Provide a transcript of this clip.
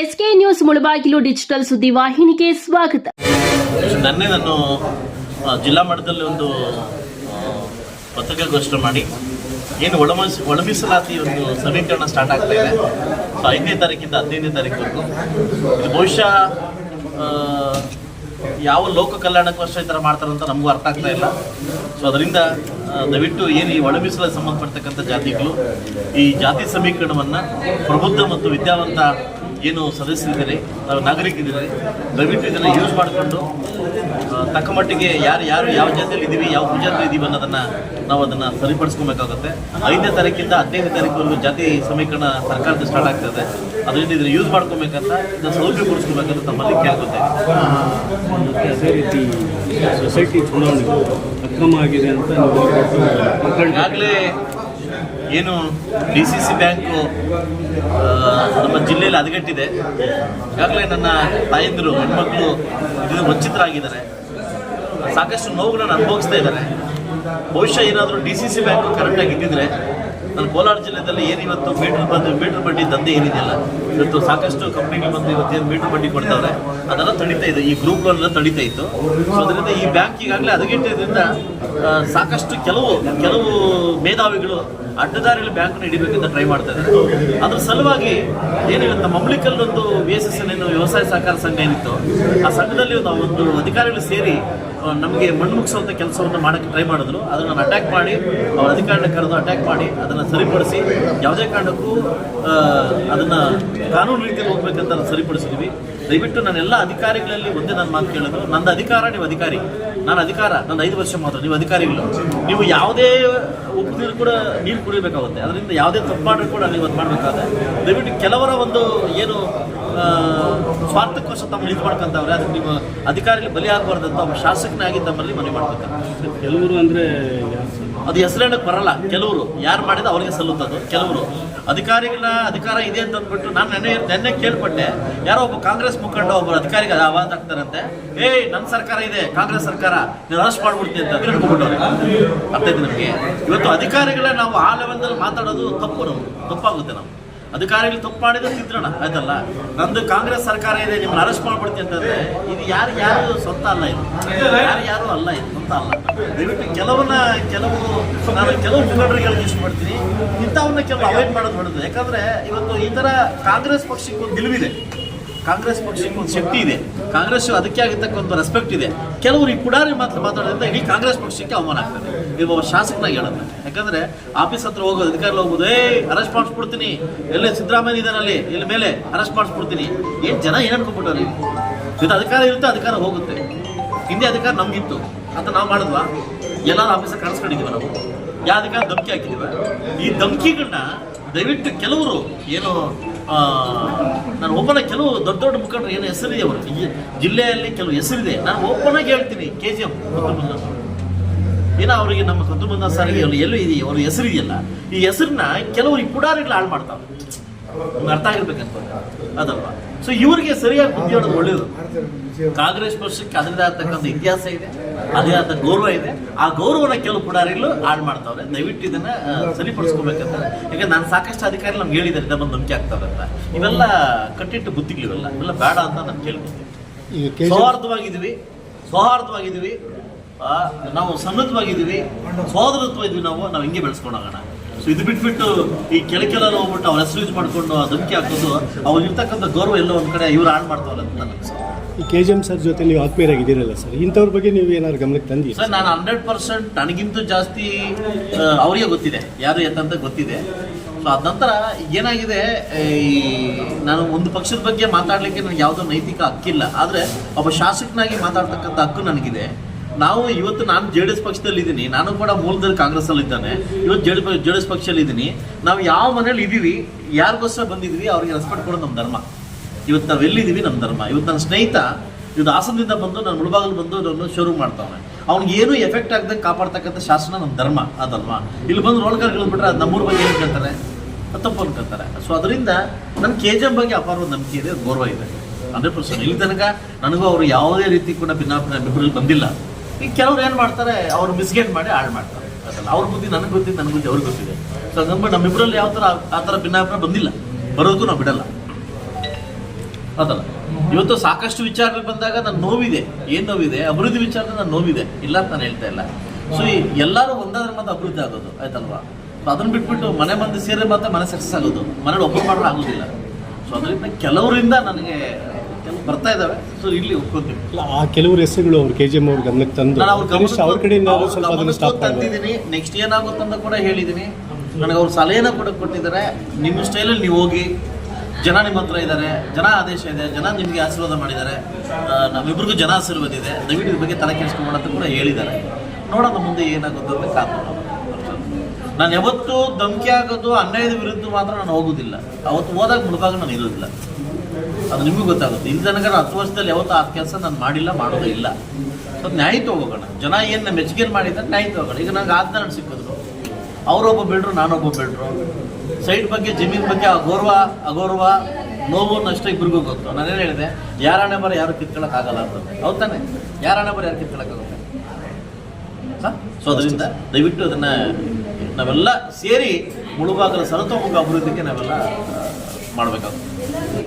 SK news Mulbagal digital ಸುದ್ದಿ ವಾಹಿನಿಗೆ ಸ್ವಾಗತ. ನನ್ನೇ ನಾನು ಜಿಲ್ಲಾ ಮಟ್ಟದಲ್ಲಿ ಒಂದು ಪತ್ರಿಕಾಗೋಷ್ಠಿ ಮಾಡಿ. ಏನು ಒಳಮೀಸ್ ಒಳಮೀಸಲಾತಿ ಒಂದು ಸಮೀಕರಣ ಸ್ಟಾರ್ಟ್ ಆಗ್ತಾ ಇದೆ. ಸೊ ಐದನೇ ತಾರೀಕಿಂದ ಹದಿನೈದನೇ ತಾರೀಕುವರೆಗೂ. ಇದು ಬಹುಶಃ ಯಾವ ಲೋಕ ಕಲ್ಯಾಣಕ್ಕೋಸ್ಕರ ಈ ಥರ ಮಾಡ್ತಾರೆ ಅಂತ ನಮಗೂ ಅರ್ಥ ಆಗ್ತಾ ಇಲ್ಲ. ಸೊ ಅದರಿಂದ ದಯವಿಟ್ಟು ಏನು ಈ ಒಳ ಮೀಸಲಾತಿ ಸಂಬಂಧಪಡ್ತಕ್ಕಂಥ ಜಾತಿಗಳು, ಈ ಜಾತಿ ಸಮೀಕರಣವನ್ನು ಪ್ರಬುದ್ಧ ಮತ್ತು ವಿದ್ಯಾವಂತ ಏನು ಸದಸ್ಯರಿದ್ದಾರೆ ನಾವು ನಾಗರಿಕರಿದ್ದಾರೆ ದಯವಿಟ್ಟು ಇದನ್ನು ಯೂಸ್ ಮಾಡಿಕೊಂಡು ತಕ್ಕ ಮಟ್ಟಿಗೆ ಯಾರು ಯಾರು ಯಾವ ಜಾತಿಯಲ್ಲಿ ಇದ್ದೀವಿ ಯಾವ ಪೂಜಾರಿ ಇದ್ದೀವಿ ಅನ್ನೋದನ್ನು ನಾವು ಅದನ್ನು ಸರಿಪಡಿಸ್ಕೊಬೇಕಾಗುತ್ತೆ. ಐದನೇ ತಾರೀಕಿಂದ ಹದಿನೈದನೇ ತಾರೀಕುವರೆಗೂ ಜಾತಿ ಸಮೀಕರಣ ಸರ್ಕಾರದ ಸ್ಟಾರ್ಟ್ ಆಗ್ತದೆ ಅದರಿಂದ ಇದನ್ನು ಯೂಸ್ ಮಾಡ್ಕೊಬೇಕಂತ ಇದನ್ನು ಸೌಲಭ್ಯಗೊಳಿಸ್ಕೋಬೇಕಂತ ತಮ್ಮಲ್ಲಿ ಕೇಳ್ಕೊತೇವೆ ಅದೇ ರೀತಿ ಸೊಸೈಟಿ ಚುನಾವಣೆ ಅಕ್ರಮ ಆಗಿದೆ ಅಂತ ಈಗಾಗಲೇ ಏನು ಡಿ ಸಿ ಸಿ ಬ್ಯಾಂಕು ನಮ್ಮ ಜಿಲ್ಲೆಯಲ್ಲಿ ಹದಗೆಟ್ಟಿದೆ ಈಗಾಗಲೇ ನನ್ನ ತಾಯಂದಿರು, ಹೆಣ್ಮಕ್ಳು ಇದು ವಂಚಿತರಾಗಿದ್ದಾರೆ. ಸಾಕಷ್ಟು ನೋವುಗಳನ್ನು ಅನುಭವಿಸ್ತಾ ಇದ್ದಾರೆ. ಬಹುಶಃ ಏನಾದರೂ ಡಿ ಸಿ ಸಿ ಬ್ಯಾಂಕು ಕರೆಕ್ಟಾಗಿ ಇದ್ದಿದ್ರೆ ನಾನು ಕೋಲಾರ ಜಿಲ್ಲೆಯಲ್ಲಿ ಏನು ಇವತ್ತು ಮೀಟರ್ ಬಂದು ಮೀಟರ್ ಬಡ್ಡಿ ದಂಧೆ ಏನಿದೆಯಲ್ಲ, ಇವತ್ತು ಸಾಕಷ್ಟು ಕಂಪ್ನಿಗಳು ಬಂದು ಇವತ್ತೇನು ಮೀಟರ್ ಬಡ್ಡಿ ಕೊಡ್ತಾವ್ರೆ, ಅದೆಲ್ಲ ತಡೀತಾ ಇದೆ. ಈ ಗ್ರೂಪ್ ಲೋನ್ ಎಲ್ಲ ತಡೀತಾ ಇತ್ತು. ಸೊ ಅದರಿಂದ ಈ ಬ್ಯಾಂಕ್ ಈಗಾಗಲೇ ಹದಗೆಟ್ಟಿದ್ರಿಂದ ಸಾಕಷ್ಟು ಕೆಲವು ಕೆಲವು ಮೇಧಾವಿಗಳು ಅಡ್ಡದಾರಿಯಲ್ಲಿ ಬ್ಯಾಂಕ್ನ ಹಿಡಿಬೇಕಂತ ಟ್ರೈ ಮಾಡ್ತಾ ಇದ್ದಾರೆ. ಅದ್ರ ಸಲುವಾಗಿ ಏನಿವತ್ತು ನಮ್ಮ ಮಮ್ಲಿಕಲ್ ಒಂದು ಬಿ ಎಸ್ ಎಸ್ ಏನು ವ್ಯವಸಾಯ ಸಹಕಾರ ಸಂಘ ಏನಿತ್ತು, ಆ ಸಂಘದಲ್ಲಿ ಒಂದು ಅಧಿಕಾರಿಗಳು ಸೇರಿ ನಮಗೆ ಮಣ್ಣು ಮುಗಿಸುವಂಥ ಕೆಲಸವನ್ನು ಮಾಡೋಕ್ಕೆ ಟ್ರೈ ಮಾಡಿದ್ರು. ಅದನ್ನು ನಾನು ಅಟ್ಯಾಕ್ ಮಾಡಿ, ಅವ್ರ ಅಧಿಕಾರಿನ ಕರೆದು ಅಟ್ಯಾಕ್ ಮಾಡಿ, ಅದನ್ನು ಸರಿಪಡಿಸಿ, ಯಾವುದೇ ಕಾರಣಕ್ಕೂ ಅದನ್ನು ಕಾನೂನು ರೀತಿಯಲ್ಲಿ ಹೋಗ್ಬೇಕಂತ ಸರಿಪಡಿಸಿದ್ವಿ. ದಯವಿಟ್ಟು ನನ್ನ ಎಲ್ಲ ಅಧಿಕಾರಿಗಳಲ್ಲಿ ಒಂದೇ ನನ್ನ ಮಾತು ಕೇಳೋದು. ನಂದು ಅಧಿಕಾರ, ನೀವು ಅಧಿಕಾರಿ. ನಾನು ಅಧಿಕಾರ ನನ್ನ ಐದು ವರ್ಷ ಮಾತ್ರ, ನೀವು ಅಧಿಕಾರಿಗಳು. ನೀವು ಯಾವುದೇ ಉಪ್ಪು ನೀರು ಕೂಡ ನೀರು ಕುಡಿಬೇಕಾಗುತ್ತೆ. ಅದರಿಂದ ಯಾವುದೇ ತಪ್ಪು ಮಾಡಿದ್ರು ಕೂಡ ನೀವು ಅದು ಮಾಡಬೇಕಾದ್ರೆ. ದಯವಿಟ್ಟು ಕೆಲವರ ಒಂದು ಏನು ಸ್ವಾರ್ಥಕ್ಕೋಸ್ಕರ ತಮ್ಮ ಇದು ಮಾಡ್ಕೊಂತವ್ರೆ ಅದಕ್ಕೆ ನೀವು ಅಧಿಕಾರಿಗಳು ಬಲಿ ಆಗಬಾರ್ದು ಅಂತ ಒಬ್ಬ ಶಾಸಕನಾಗಿ ತಮ್ಮಲ್ಲಿ ಮನವಿ ಮಾಡ್ಕೊತಾರೆ ಕೆಲವರು ಅಂದರೆ? ಅದು ಹೆಸರೇಳಕ್ಕೆ ಬರಲ್ಲ. ಕೆಲವರು ಯಾರು ಮಾಡಿದ ಅವ್ರಿಗೆ ಸಲ್ಲುತ್ತದು ಕೆಲವರು ಅಧಿಕಾರಿಗಳ ಅಧಿಕಾರ ಇದೆ ಅಂತ ಅಂದ್ಬಿಟ್ಟು ನಾನು ನೆನ್ನೆ ನೆನ್ನೆ ಕೇಳ್ಪಟ್ಟೆ. ಯಾರೋ ಒಬ್ಬ ಕಾಂಗ್ರೆಸ್ ಮುಖಂಡ ಒಬ್ಬ ಅಧಿಕಾರಿಗೆ ಆವಾಜ್ ಆಗ್ತಾರಂತೆ ಏಯ್ ನನ್ನ ಸರ್ಕಾರ ಇದೆ, ಕಾಂಗ್ರೆಸ್ ಸರ್ಕಾರ, ನೀವು ಅರೆಸ್ಟ್ ಮಾಡ್ಬಿಡ್ತೀನಿ ಅಂತ ತಿಳ್ಕೊಂಡ್ಬಿಟ್ಟವ್ರೆ. ಅರ್ಥ ಇದೆ ನಮಗೆ? ಇವತ್ತು ಅಧಿಕಾರಿಗಳ ನಾವು ಆ ಲೆವೆಲ್ದಲ್ಲಿ ಮಾತಾಡೋದು ತಪ್ಪು ನಾವು ತಪ್ಪಾಗುತ್ತೆ ನಾವು ಅಧಿಕಾರಿಗಳು ತಪ್ಪು ಮಾಡಿದ್ರೆ ತಿದ್ರೋಣ ಆಯ್ತಲ್ಲ? ನಂದು ಕಾಂಗ್ರೆಸ್ ಸರ್ಕಾರ ಇದೆ, ನಿಮ್ಮನ್ನ ಅರೆಸ್ಟ್ ಮಾಡ್ಬಿಡ್ತೀನಿ ಅಂತಂದ್ರೆ ಇದು ಯಾರು ಯಾರು ಸ್ವಂತ ಅಲ್ಲ ಇದು. ಯಾರು ಯಾರು ಅಲ್ಲ ಇದು, ಸ್ವಂತ ಅಲ್ಲ. ದಯವಿಟ್ಟು ಕೆಲವನ್ನ, ಕೆಲವು, ನಾನು ಕೆಲವು ಮುಖಂಡರಿಗೆ ಇಷ್ಟಪಡ್ತೀನಿ ಇಂಥವನ್ನ ಕೆಲವು ಅವಾಯ್ಡ್ ಮಾಡೋದು ಹೊಡೆದು ಯಾಕಂದ್ರೆ ಇವತ್ತು ಈ ತರ ಕಾಂಗ್ರೆಸ್ ಪಕ್ಷಕ್ಕೆ ಒಂದು ನಿಲುವಿದೆ. ಕಾಂಗ್ರೆಸ್ ಪಕ್ಷಕ್ಕೆ ಒಂದು ಶಕ್ತಿ ಇದೆ. ಕಾಂಗ್ರೆಸ್ ಅದಕ್ಕೆ ಆಗಿರ್ತಕ್ಕಂಥ ರೆಸ್ಪೆಕ್ಟ್ ಇದೆ. ಕೆಲವರು ಈ ಪುಡಾರಿ ಮಾತ್ರ ಮಾತಾಡೋದ್ರಿಂದ ಇಡೀ ಕಾಂಗ್ರೆಸ್ ಪಕ್ಷಕ್ಕೆ ಅವಮಾನ ಆಗ್ತದೆ. ನೀವು ಒಬ್ಬ ಶಾಸಕನಾಗಿ ಹೇಳೋದು. ಯಾಕಂದ್ರೆ ಆಫೀಸ್ ಹತ್ರ ಹೋಗೋದು ಅಧಿಕಾರಿ ಹೋಗ್ಬೋದು ಏ ಅರೆಸ್ಟ್ ಮಾಡಿಸ್ಬಿಡ್ತೀನಿ. ಎಲ್ಲಿ ಸಿದ್ದರಾಮಯ್ಯ ಇದ್ದಾನಲ್ಲಿ? ಇಲ್ಲಿ ಮೇಲೆ? ಅರೆಸ್ಟ್ ಮಾಡಿಸ್ಬಿಡ್ತೀನಿ. ಏನು ಜನ ಏನು ಅನ್ಕೊಂಡ್ಬಿಟ್ಟವ್ರು ಇದು ಅಧಿಕಾರ ಇರುತ್ತೆ, ಅಧಿಕಾರ ಹೋಗುತ್ತೆ. ಹಿಂದೆ ಅಧಿಕಾರ ನಮ್ಗಿತ್ತು. ಅಂತ ನಾವು ಮಾಡಿದ್ವಾ? ಎಲ್ಲರೂ ಆಫೀಸರ್ ಕಾಣಿಸ್ಕೊಂಡಿದ್ದೀವಿ ನಾವು. ಯಾವ ಅಧಿಕಾರ ಧಮಕಿ ಹಾಕಿದ್ದೀವಿ? ಈ ಧಮಕಿಗಳನ್ನ ದಯವಿಟ್ಟು ಕೆಲವರು ಏನು ನಾನು ಒಬ್ಬನ ಕೆಲವು ದೊಡ್ಡ ದೊಡ್ಡ ಮುಖಂಡರು ಏನು ಹೆಸರಿದೆ ಅವರು ಜಿಲ್ಲೆಯಲ್ಲಿ ಕೆಲವು ಹೆಸರಿದೆ. ನಾನು ಓಪನ್ ಆಗಿ ಹೇಳ್ತೀನಿ. ಕೆ ಜಿ ಎಫ್ ಏನೋ ಅವರಿಗೆ ನಮ್ಮ ಕದ್ರುಬಂದ ಸಾರಿಗೆ ಎಲ್ಲೂ ಇದೆಯಾ? ಅವ್ರ ಹೆಸರಿದೆಯಲ್ಲ. ಈ ಹೆಸರನ್ನ ಕೆಲವರು ಈ ಪುಡಾರಿಗಳು ಹಾಳು ಮಾಡ್ತಾವೆ ನಿಮ್ಗೆ ಅರ್ಥ ಆಗಿರ್ಬೇಕಂತ ಅದಲ್ವಾ? ಸೊ ಇವರಿಗೆ ಸರಿಯಾಗಿ ಬುದ್ಧಿ ಹೇಳೋದು ಒಳ್ಳೇದು. ಕಾಂಗ್ರೆಸ್ ಪಕ್ಷಕ್ಕೆ ಅದರದೇ ಆಗ್ತಕ್ಕಂಥ ಇತಿಹಾಸ ಇದೆ ಅದೇ ಆದ ಗೌರವ ಇದೆ. ಆ ಗೌರವನ ಕೆಲವು ಪುಡಾರಿಗಳು ಹಾಳು ಮಾಡ್ತಾವ್ರೆ. ದಯವಿಟ್ಟು ಇದನ್ನ ಸರಿಪಡಿಸ್ಕೋಬೇಕಂತ. ಯಾಕಂದ್ರೆ ನಾನು ಸಾಕಷ್ಟು ಅಧಿಕಾರಿ ನಮ್ಗೆ ಹೇಳಿದ್ದಾರೆ ಇದನ್ನ ಬಂದು ನಂಬಿಕೆ ಆಗ್ತಾವೆ ಅಂತ. ಇವೆಲ್ಲ ಕಟ್ಟಿಟ್ಟು ಬುದ್ಧಿಗಳು ಇವೆಲ್ಲ ಬೇಡ ಅಂತ ನಾನು ಕೇಳ್ಕೊತೀನಿ. ಸೌಹಾರ್ದವಾಗಿದ್ದೀವಿ. ಸೌಹಾರ್ದವಾಗಿದ್ದೀವಿ. ನಾವು ಸನ್ನದ್ಧವಾಗಿದ್ದೀವಿ. ಸೋದರತ್ವ ಇದ್ವಿ ನಾವು ನಾವು ಹಿಂಗೆ ಬೆಳೆಸ್ಕೊಂಡು ಹೋಗೋಣ ಸೊ ಇದು ಬಿಟ್ಬಿಟ್ಟು ಈ ಕೆಳಕೆಲ್ಲ ಕೆಲ ಹೋಗ್ಬಿಟ್ಟು ಅವ್ರ ಹೆಸರು ಯೂಸ್ ಮಾಡ್ಕೊಂಡು ಆ ಧಮಕಿ ಹಾಕೋದು ಅವ್ರು ಇರ್ತಕ್ಕಂಥ ಗೌರವ ಎಲ್ಲೋ ಒಂದು ಕಡೆ ಇವ್ರು ಹಾಳು ಮಾಡ್ತಾವಲ್ಲ ಅಂತ ನನಗೆ. ಈ ಕೆ ಜಿ ಎಂ ಸರ್ ಜೊತೆ ನೀವು ಆತ್ಮೀಯರಾಗಿದ್ದೀರಲ್ಲ ಸರ್ ಇಂಥವ್ರ ಬಗ್ಗೆ ನೀವು ಏನಾದ್ರು ಗಮನಕ್ಕೆ ತಂದಿ? ಸರ್ ನಾನು ಹಂಡ್ರೆಡ್ ಪರ್ಸೆಂಟ್ ನನಗಿಂತ ಜಾಸ್ತಿ ಅವರಿಗೆ ಗೊತ್ತಿದೆ ಯಾರು ಎತ್ತಂತ ಗೊತ್ತಿದೆ. ಸೊ ಅದ ನಂತರ ಏನಾಗಿದೆ ಈ ನಾನು ಒಂದು ಪಕ್ಷದ ಬಗ್ಗೆ ಮಾತಾಡಲಿಕ್ಕೆ ನನಗೆ ಯಾವುದೋ ನೈತಿಕ ಹಕ್ಕಿಲ್ಲ ಆದರೆ ಒಬ್ಬ ಶಾಸಕನಾಗಿ ಮಾತಾಡ್ತಕ್ಕಂಥ ಹಕ್ಕು ನನಗಿದೆ. ನಾವು ಇವತ್ತು ನಾನು ಜೆ ಡಿ ಎಸ್ ಪಕ್ಷದಲ್ಲಿ ಇದ್ದೀನಿ, ನಾನು ಕೂಡ ಮೂಲದಲ್ಲಿ ಕಾಂಗ್ರೆಸ್ ಅಲ್ಲಿ ಇದ್ದಾನೆ. ಇವತ್ತು ಜೆ ಡಿ ಎಸ್ ಪಕ್ಷದಲ್ಲಿ ಇದ್ದೀನಿ. ನಾವು ಯಾವ ಮನೇಲಿ ಇದ್ದೀವಿ, ಯಾರಿಗೋಸ್ಕರ ಬಂದಿದ್ವಿ ಅವ್ರಿಗೆ ರೆಸ್ಪೆಕ್ಟ್ ಕೊಡೋದು ನಮ್ಮ ಧರ್ಮ. ಇವತ್ತು ನಾವು ಎಲ್ಲಿದ್ದೀವಿ, ನಮ್ಮ ಧರ್ಮ. ಇವತ್ತು ನನ್ನ ಸ್ನೇಹಿತ ಇವತ್ತು ಹಾಸನದಿಂದ ಬಂದು ನಾನು ಮುಳುಬಾಗಲು ಬಂದು ಅದನ್ನು ಶುರು ಮಾಡ್ತಾವೆ ಅವ್ನಿಗೆ ಏನು ಎಫೆಕ್ಟ್ ಆಗದೆ ಕಾಪಾಡ್ತಕ್ಕಂಥ ಶಾಸನ ನಮ್ಮ ಧರ್ಮ, ಅದಲ್ವಾ? ಇಲ್ಲಿ ಬಂದು ರೋಲ್ ಕಾರ್ ಇಳಿದ್ಬಿಟ್ರೆ ಅದು ನಮ್ಮೂರ ಬಗ್ಗೆ ಏನು ಕೇಳ್ತಾರೆ? ತಪ್ಪು ಅನ್ಕೊತಾರೆ ಸೊ ಅದರಿಂದ ನನ್ನ ಕೆ ಜಿ ಎಂ ಬಗ್ಗೆ ಅಪಾರವಾದ ನಂಬಿಕೆ ಇದೆ, ಗೌರವ ಇದೆ. Hundred percent. ಇಲ್ಲಿ ತನಕ ನನಗೂ ಅವರು ಯಾವುದೇ ರೀತಿ ಕೂಡ ಭಿನ್ನಾಭಿಪ್ರಾಯ ಬಂದಿಲ್ಲ. ಈಗ ಕೆಲವ್ರು ಏನು ಮಾಡ್ತಾರೆ, ಅವ್ರು ಮಿಸ್ಗೈಡ್ ಮಾಡಿ ಹಾಳು ಮಾಡ್ತಾರೆ. ಅವ್ರ ಬುದ್ಧಿ ನನಗೆ ಗೊತ್ತಿದೆ, ನನ್ ಬುದ್ಧಿ ಅವ್ರಿಗೆ ಗೊತ್ತಿದೆ. ಸೊ ಹಂಗಂದ್ಬಿಟ್ಟು ನಮ್ಮಿಬ್ಬರಲ್ಲಿ ಯಾವ ಥರ ಆ ಥರ ಭಿನ್ನಾಭಿಪ್ರಾಯ ಬಂದಿಲ್ಲ. ಬರೋದಕ್ಕೂ ನಾವು ಬಿಡಲ್ಲ. ಅದಲ್ಲ. ಇವತ್ತು ಸಾಕಷ್ಟು ವಿಚಾರಗಳು ಬಂದಾಗ ನನ್ನ ನೋವಿದೆ. ಏನು ನೋವಿದೆ? ಅಭಿವೃದ್ಧಿ ವಿಚಾರ ನನ್ನ ನೋವಿದೆ. ಇಲ್ಲ ಅಂತ ನಾನು ಹೇಳ್ತಾ ಇಲ್ಲ. ಸೊ ಎಲ್ಲರೂ ಒಂದಾದ್ರೆ ಮತ್ತೆ ಅಭಿವೃದ್ಧಿ ಆಗೋದು, ಆಯ್ತಲ್ವಾ? ಅದನ್ನ ಬಿಟ್ಬಿಟ್ಟು ಮನೆ ಮಂದಿ ಸೇರಿ ಮಾತ್ರ ಮನೆ ಸಕ್ಸಸ್ ಆಗೋದು. ಮನೇಲಿ ಒಬ್ಬರು ಮಾಡಿದ್ರೆ ಆಗೋದಿಲ್ಲ. ಸೊ ಅದರಿಂದ ಕೆಲವರಿಂದ ನನಗೆ ಬರ್ತಾ ಇದ್ದಾವೆ. ಸೊ ಇಲ್ಲಿ ಒಪ್ಕೊಂತೀನಿ. ಅಲ್ಲ, ಆ ಕೆಲವರು ಹೆಸರುಗಳು ಅವ್ರು ಕೆ ಜಿ ಎಂ ಅವ್ರ ಗಮನಕ್ಕೆ ತಂದು. ಅವ್ರ ಕಡೆಯಿಂದ ಸ್ವಲ್ಪ ಅದನ್ನು ಸ್ಟಾಪ್ ತಂದಿದ್ದೀನಿ. ನೆಕ್ಸ್ಟ್ ಏನಾಗುತ್ತೆ ಅಂತ ಕೂಡ ಹೇಳಿದ್ದೀನಿ. ನನಗೆ ಅವ್ರು ಸಲಹೆನ ಕೂಡ ಕೊಟ್ಟಿದ್ದಾರೆ. ನಿಮ್ಮ ಸ್ಟೈಲಲ್ಲಿ ನೀವು ಹೋಗಿ ಜನ ನಿಮ್ಮ ಹತ್ರ ಇದ್ದಾರೆ ಜನ ಆದೇಶ ಇದೆ ಜನ ನಿಮಗೆ ಆಶೀರ್ವಾದ ಮಾಡಿದ್ದಾರೆ. ನಮ್ಮಿಬ್ರಿಗೂ ಜನ ಆಶೀರ್ವಾದ ಇದೆ. ದಯವಿಟ್ಟು ಇದ್ರ ಬಗ್ಗೆ ತಲೆ ಅಂತ ಕೂಡ ಹೇಳಿದ್ದಾರೆ. ನೋಡೋಣ ಮುಂದೆ ಏನಾಗುತ್ತೆ ಅಂತ ಕಾದು ನಾನು ಯಾವತ್ತೂ ಧಮಕಿ ಆಗೋದು ಅನ್ಯಾಯದ ವಿರುದ್ಧ ಮಾತ್ರ ನಾನು ಹೋಗೋದಿಲ್ಲ. ಅವತ್ತು ಹೋದಾಗ ಮುಳುಗಾಗ ನಾನು ಇರೋದಿಲ್ಲ. ಅದು ನಿಮಗೂ ಗೊತ್ತಾಗುತ್ತೆ. ಇಲ್ಲಿ ತನಕ ಹತ್ತು ವರ್ಷದಲ್ಲಿ ಯಾವತ್ತೂ ಆ ಕೆಲಸ ನಾನು ಮಾಡಿಲ್ಲ, ಮಾಡೋದೇ ಇಲ್ಲ. ಸೊ ನ್ಯಾಯ ಹೋಗೋಣ ಜನ ಏನು ಮೆಚ್ಚುಗೆ ಮಾಡಿದ್ರೆ ನ್ಯಾಯ ಹೋಗೋಣ ಈಗ ನಂಗೆ ಆಜ್ಞಾ ನಾನು ಸಿಕ್ಕಿದ್ರು ಅವರೊಬ್ಬ ಬಿಡ್ರು ನಾನೊಬ್ಬ ಬಿಡ್ರು ಸೈಡ್ ಬಗ್ಗೆ, ಜಮೀನ್ ಬಗ್ಗೆ ಅಗೌರವ ಅಗೌರವ, ನೋವು ನಷ್ಟ ಇಬ್ಬರಿಗೂ ಗೊತ್ತು. ನಾನೇನು ಹೇಳಿದೆ? ಯಾರಾಣೆ ಬರ ಯಾರು ಕಿತ್ಕೊಳ್ಳೋಕ್ಕಾಗಲ್ಲ ಅಂತ. ಹೌದ್ ತಾನೆ? ಯಾರಾಣೆ ಬರ ಯಾರು ಕಿತ್ಕೊಳ್ಳೋಕ್ಕಾಗುತ್ತೆ ಸೊ ಅದರಿಂದ ದಯವಿಟ್ಟು ಅದನ್ನ ನಾವೆಲ್ಲ ಸೇರಿ ಮುಳುಬಾಗಲ ಸರತೋಮುಖ ಅಭಿವೃದ್ಧಿಗೆ ನಾವೆಲ್ಲ ಮಾಡಬೇಕಾಗುತ್ತೆ.